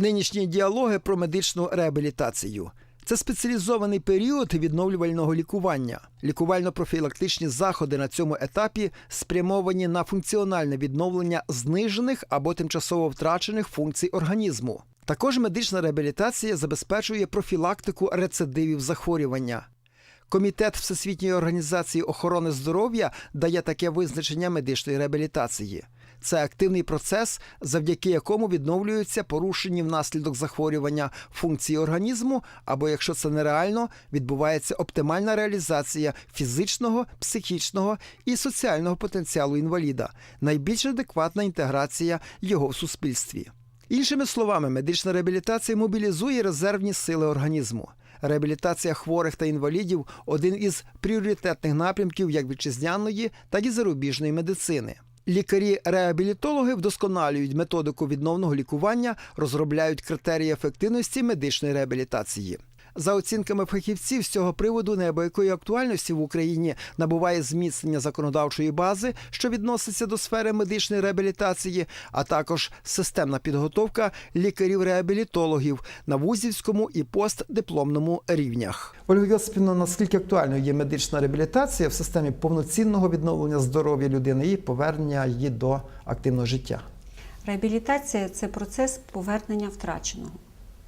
Нинішні діалоги про медичну реабілітацію. Це спеціалізований період відновлювального лікування. Лікувально-профілактичні заходи на цьому етапі спрямовані на функціональне відновлення знижених або тимчасово втрачених функцій організму. Також медична реабілітація забезпечує профілактику рецидивів захворювання. Комітет Всесвітньої організації охорони здоров'я дає таке визначення медичної реабілітації. Це активний процес, завдяки якому відновлюються порушені внаслідок захворювання функції організму, або якщо це нереально, відбувається оптимальна реалізація фізичного, психічного і соціального потенціалу інваліда, найбільш адекватна інтеграція його в суспільстві. Іншими словами, медична реабілітація мобілізує резервні сили організму. Реабілітація хворих та інвалідів один із пріоритетних напрямків як вітчизняної, так і зарубіжної медицини. Лікарі-реабілітологи вдосконалюють методику відновного лікування, розробляють критерії ефективності медичної реабілітації. За оцінками фахівців з цього приводу неабиякої актуальності в Україні набуває зміцнення законодавчої бази, що відноситься до сфери медичної реабілітації, а також системна підготовка лікарів-реабілітологів на вузівському і постдипломному рівнях. Ольга Йосипівна, наскільки актуальною є медична реабілітація в системі повноцінного відновлення здоров'я людини і повернення її до активного життя? Реабілітація це процес повернення втраченого.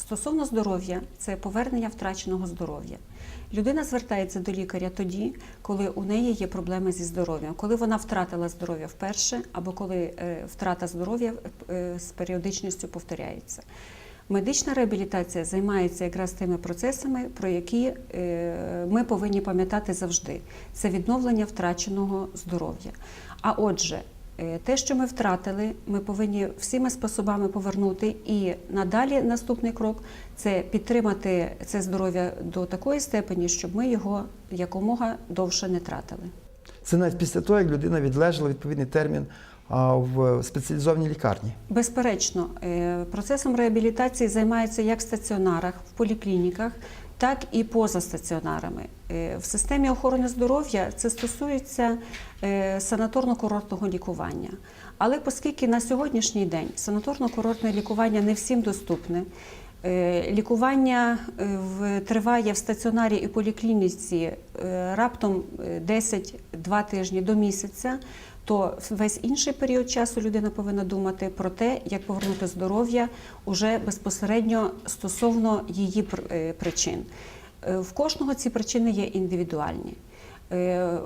Стосовно здоров'я, це повернення втраченого здоров'я. Людина звертається до лікаря тоді, коли у неї є проблеми зі здоров'ям, коли вона втратила здоров'я вперше, або коли е, втрата здоров'я е, з періодичністю повторяється. Медична реабілітація займається якраз тими процесами, про які е, ми повинні пам'ятати завжди: це відновлення втраченого здоров'я. А отже, Те, що ми втратили, ми повинні всіма способами повернути. І надалі наступний крок це підтримати це здоров'я до такої степені, щоб ми його якомога довше не тратили. Це навіть після того, як людина відлежала відповідний термін в спеціалізованій лікарні. Безперечно, е, процесом реабілітації займаються як в стаціонарах, в поліклініках, так і поза стаціонарами. Е, В системі охорони здоров'я це стосується е, санаторно-курортного лікування. Але оскільки на сьогоднішній день санаторно-курортне лікування не всім доступне, е, лікування триває в стаціонарі і поліклініці раптом е, 10-2 тижні до місяця, то весь інший період часу людина повинна думати про те, як повернути здоров'я уже безпосередньо стосовно її е, причин. Е, В кожного ці причини є індивідуальні. Е,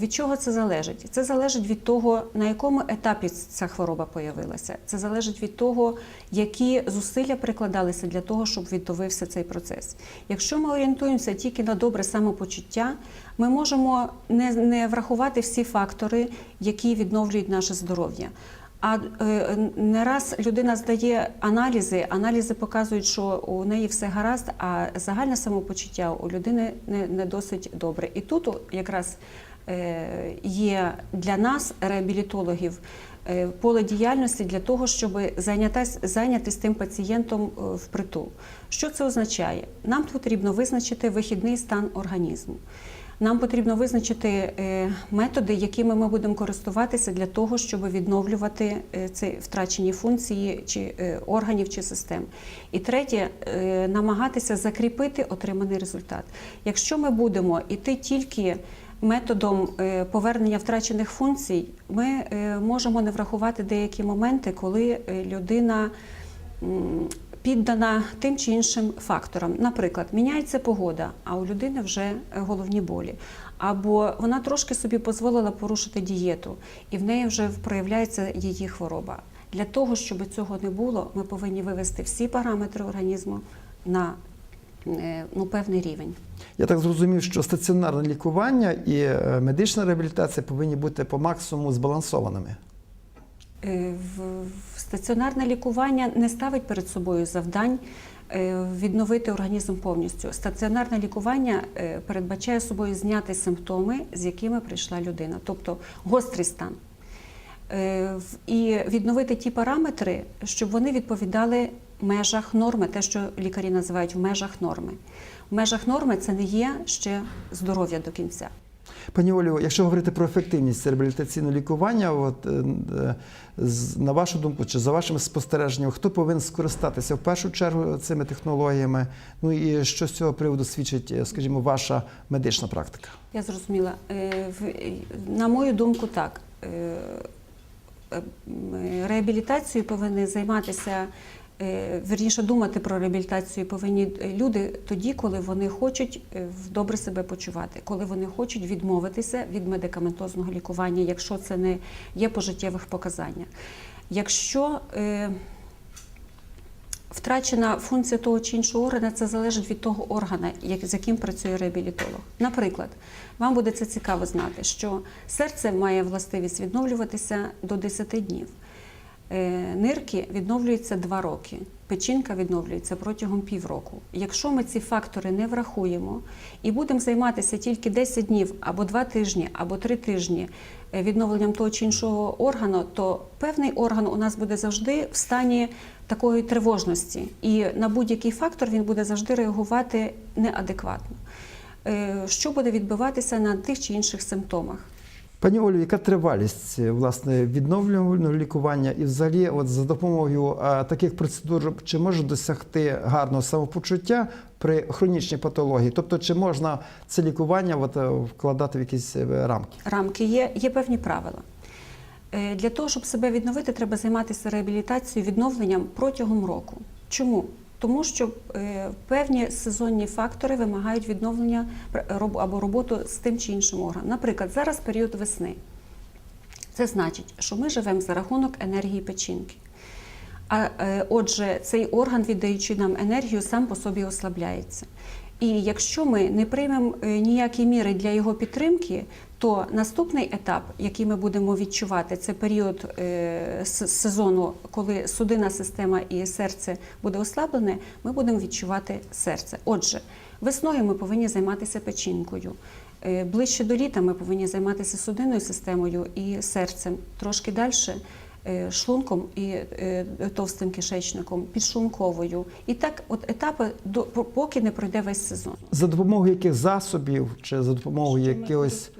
Від чого це залежить? Це залежить від того, на якому етапі ця хвороба появилася. Це залежить від того, які зусилля прикладалися для того, щоб відновився цей процес. Якщо ми орієнтуємося тільки на добре самопочуття, ми можемо не, не врахувати всі фактори, які відновлюють наше здоров'я. А е, не раз людина здає аналізи, аналізи показують, що у неї все гаразд, а загальне самопочуття у людини не, не досить добре. І тут якраз е, є для нас, реабілітологів, е, поле діяльності для того, щоб зайнятись, зайнятися тим пацієнтом е, впритул. Що це означає? Нам потрібно визначити вихідний стан організму. Нам потрібно визначити е, методи, якими ми будемо користуватися для того, щоб відновлювати е, ці втрачені функції чи е, органів чи систем. І третє, намагатися закріпити отриманий результат. Якщо ми будемо йти тільки методом повернення втрачених функцій, ми можемо не врахувати деякі моменти, коли людина піддана тим чи іншим факторам. Наприклад, міняється погода, а у людини вже е, головні болі. Або вона трошки собі дозволила порушити дієту, і в неї вже проявляється її хвороба. Для того, щоб цього не було, ми повинні вивести всі параметри організму на е, ну, певний рівень. Я так зрозумів, що стаціонарне лікування і е, медична реабілітація повинні бути по максимуму збалансованими. Е, Стаціонарне лікування не ставить перед собою завдань е, відновити організм повністю. Стаціонарне лікування е, передбачає собою зняти симптоми, з якими прийшла людина, тобто гострий стан. І відновити ті параметри, щоб вони відповідали межах норми, те, що лікарі називають в межах норми. В межах норми це не є ще здоров'я до кінця. Пані Олю, якщо говорити про ефективність реабілітаційного лікування, от, е, е, на вашу думку, чи за вашими спостереженнями, хто повинен скористатися в першу чергу цими технологіями? Ну і що з цього приводу свідчить, е, скажімо, ваша медична практика? Я зрозуміла. На мою думку, так. Реабілітацією повинні займатися, верніше думати про реабілітацію повинні люди тоді, коли вони хочуть е, добре себе почувати, коли вони хочуть відмовитися від медикаментозного лікування, якщо це не є по життєвих показаннях. Якщо е, втрачена функція того чи іншого органа, це залежить від того органа, як- з яким працює реабілітолог. Наприклад, вам буде це цікаво знати, що серце має властивість відновлюватися до 10 днів. Е, Нирки відновлюються 2 роки, печінка відновлюється протягом півроку. Якщо ми ці фактори не врахуємо і будемо займатися тільки 10 днів або 2 тижні, або 3 тижні е, відновленням того чи іншого органу, то певний орган у нас буде завжди в стані такої тривожності, і на будь-який фактор він буде завжди реагувати неадекватно. Е, Що буде відбиватися на тих чи інших симптомах? Пані Олю, яка тривалість е, власне відновлювального лікування і взагалі, от за допомогою таких процедур, чи може досягти гарного самопочуття при хронічній патології? Тобто, чи можна це лікування от, е, вкладати в якісь е, рамки? рамки є, є певні правила. Для того, щоб себе відновити, треба займатися реабілітацією, відновленням протягом року. Чому? Тому що е, певні сезонні фактори вимагають відновлення або роботу з тим чи іншим органом. Наприклад, зараз період весни. Це значить, що ми живемо за рахунок енергії печінки. А е, отже, цей орган, віддаючи нам енергію, сам по собі ослабляється. І якщо ми не приймемо е, ніякі міри для його підтримки, то наступний етап, який ми будемо відчувати, це період е, сезону, коли судинна система і серце буде ослаблене, ми будемо відчувати серце. Отже, весною ми повинні займатися печінкою. Е, Ближче до літа ми повинні займатися судинною системою і серцем. Трошки далі е, шлунком і товстим кишечником, підшлунковою. І так, от етапи, поки не пройде весь сезон. За допомогою яких засобів чи за допомогою якихось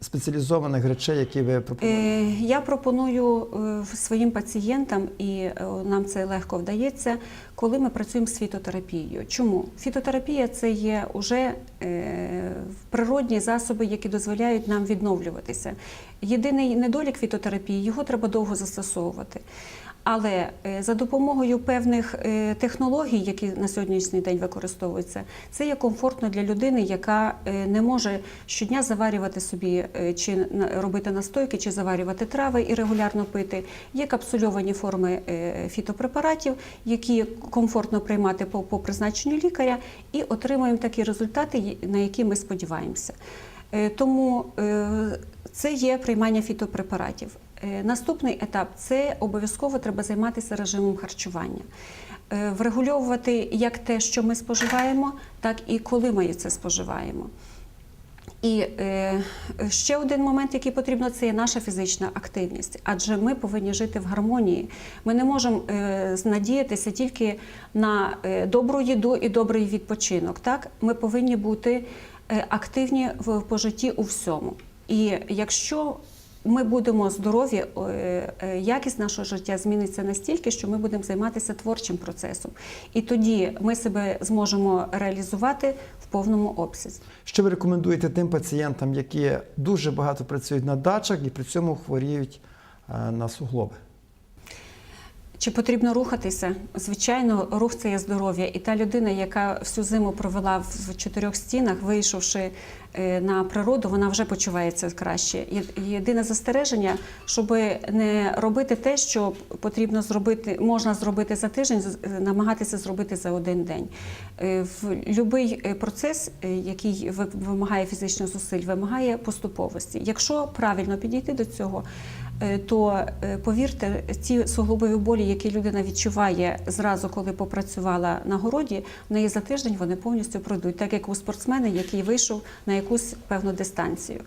спеціалізованих речей, які ви пропонуєте? Е, Я пропоную е, своїм пацієнтам, і е, нам це легко вдається, коли ми працюємо з фітотерапією. Чому? Фітотерапія це є уже е, природні засоби, які дозволяють нам відновлюватися. Єдиний недолік фітотерапії його треба довго застосовувати. Але е, за допомогою певних е, технологій, які на сьогоднішній день використовуються, це є комфортно для людини, яка е, не може щодня заварювати собі чи робити настойки, чи заварювати трави і регулярно пити. Є капсульовані форми фітопрепаратів, які комфортно приймати по, по призначенню лікаря, і отримуємо такі результати, на які ми сподіваємося. Тому це є приймання фітопрепаратів. Е, Наступний етап це обов'язково треба займатися режимом харчування. Е, Врегульовувати як те, що ми споживаємо, так і коли ми це споживаємо. І е, ще один момент, який потрібно, це є наша фізична активність, адже ми повинні жити в гармонії. Ми не можемо е, надіятися тільки на е, добру їду і добрий відпочинок. Так, ми повинні бути е, активні в по житті у всьому. І якщо ми будемо здорові, е, е, якість нашого життя зміниться настільки, що ми будемо займатися творчим процесом, і тоді ми себе зможемо реалізувати в повному обсязі. Що ви рекомендуєте тим пацієнтам, які дуже багато працюють на дачах і при цьому хворіють е, на суглоби? Чи потрібно рухатися? Звичайно, рух це є здоров'я. І та людина, яка всю зиму провела в чотирьох стінах, вийшовши е, на природу, вона вже почувається краще. Єдине застереження, щоб не робити те, що потрібно зробити, можна зробити за тиждень, з- намагатися зробити за один день. Е, В будь-який процес, е, який вимагає фізичних зусиль, вимагає поступовості. Якщо правильно підійти до цього, е, то е, повірте, ті суглобові болі, які людина відчуває зразу, коли попрацювала на городі, в неї за тиждень вони повністю пройдуть, так як у спортсмена, який вийшов на якусь певну дистанцію.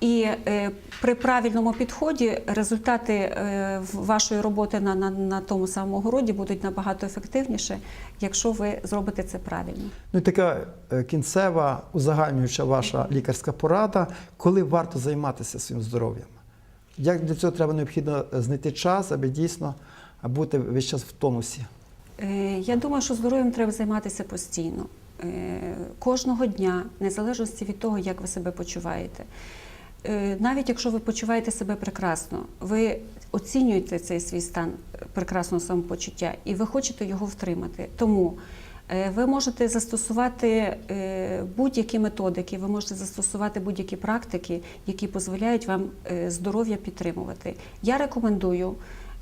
І е, при правильному підході результати е, вашої роботи на, на, на тому самому городі будуть набагато ефективніше, якщо ви зробите це правильно. Ну така е, кінцева, узагальнююча ваша лікарська порада, коли варто займатися своїм здоров'ям. Як для цього треба необхідно знайти час, аби дійсно бути весь час в тонусі? Е, Я думаю, що здоров'ям треба займатися постійно, Е, кожного дня, незалежно від того, як ви себе почуваєте. Е, Навіть якщо ви почуваєте себе прекрасно, ви оцінюєте цей свій стан прекрасного самопочуття і ви хочете його втримати. Тому ви можете застосувати е, будь-які методики, ви можете застосувати будь-які практики, які дозволяють вам е, здоров'я підтримувати. Я рекомендую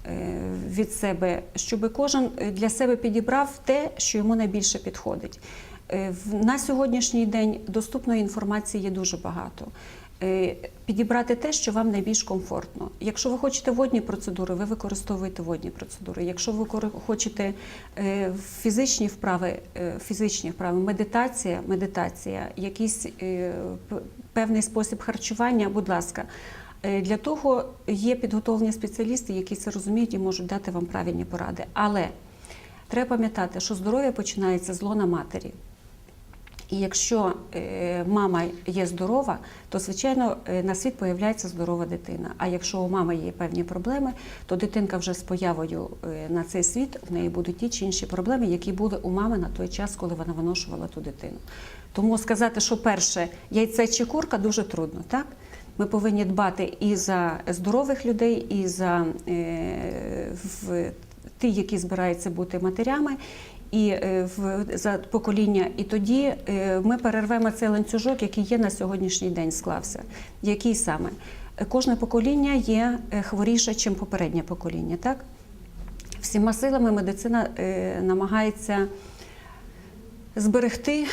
е, від себе, щоб кожен е, для себе підібрав те, що йому найбільше підходить. Е, На сьогоднішній день доступної інформації є дуже багато. Е, Підібрати те, що вам найбільш комфортно. Якщо ви хочете водні процедури, ви використовуєте водні процедури. Якщо ви хочете е, фізичні вправи, е, фізичні вправи, медитація, медитація, якийсь певний спосіб харчування, будь ласка. Для того є підготовлені спеціалісти, які це розуміють і можуть дати вам правильні поради. Але треба пам'ятати, що здоров'я починається з лона матері. І якщо е, мама є здорова, то звичайно е, на світ появляється здорова дитина. А якщо у мами є певні проблеми, то дитинка вже з появою е, на цей світ в неї будуть ті чи інші проблеми, які були у мами на той час, коли вона виношувала ту дитину. Тому сказати, що перше яйце чи курка дуже трудно, так? Ми повинні дбати і за здорових людей, і за е, в, ті, які збираються бути матерями, і е, в за покоління. І тоді е, ми перервемо цей ланцюжок, який є на сьогоднішній день склався. Який саме? Кожне покоління є е, хворіше, ніж попереднє покоління. Так? Всіма силами медицина намагається зберегти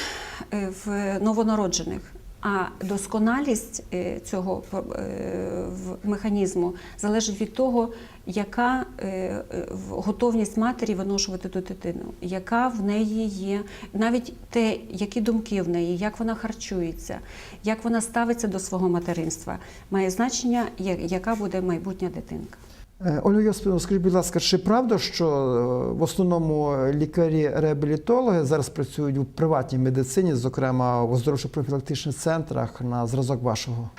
в новонароджених. А досконалість е, цього е, механізму залежить від того, яка е, готовність матері виношувати ту дитину, яка в неї є, навіть те, які думки в неї, як вона харчується, як вона ставиться до свого материнства, має значення, яка буде майбутня дитинка. Е, Ольга Йосипівна, скажіть, будь ласка, чи правда, що е, в основному лікарі-реабілітологи зараз працюють у приватній медицині, зокрема в оздоровчо-профілактичних центрах на зразок вашого?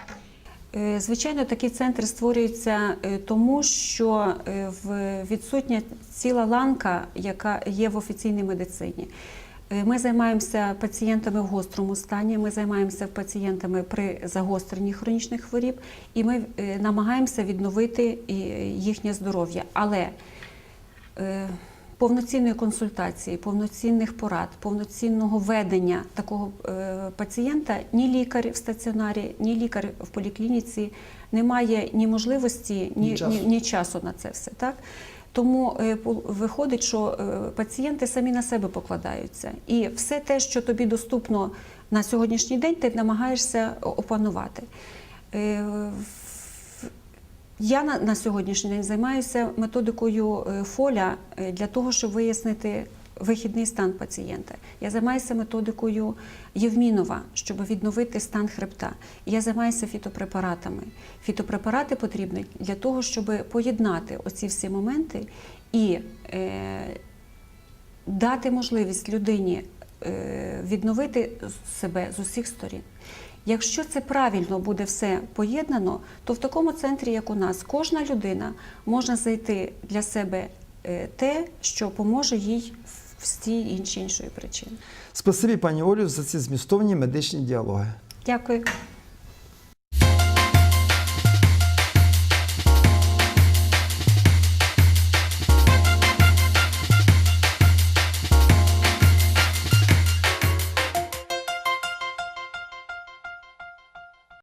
Е, Звичайно, такі центри створюються тому, що відсутня ціла ланка, яка є в офіційній медицині. Е, Ми займаємося пацієнтами в гострому стані, ми займаємося пацієнтами при загостренні хронічних хворіб, і ми е, намагаємося відновити е, їхнє здоров'я. Але повноцінної консультації, повноцінних порад, повноцінного ведення такого пацієнта ні лікар в стаціонарі, ні лікар в поліклініці не має ні можливості, ні, Ні часу. ні, ні часу на це все. Так? Тому е, виходить, що е, пацієнти самі на себе покладаються. І все те, що тобі доступно на сьогоднішній день, ти намагаєшся опанувати. Е, я на, на сьогоднішній день займаюся методикою фоля для того, щоб вияснити вихідний стан пацієнта. Я займаюся методикою Євмінова, щоб відновити стан хребта. Я займаюся фітопрепаратами. Фітопрепарати потрібні для того, щоб поєднати оці всі моменти і е, дати можливість людині е, відновити себе з усіх сторін. Якщо це правильно буде все поєднано, то в такому центрі, як у нас, кожна людина може знайти для себе е, те, що поможе їй в тій інші іншої причини. Спасибі, пані Олю, за ці змістовні медичні діалоги. Дякую.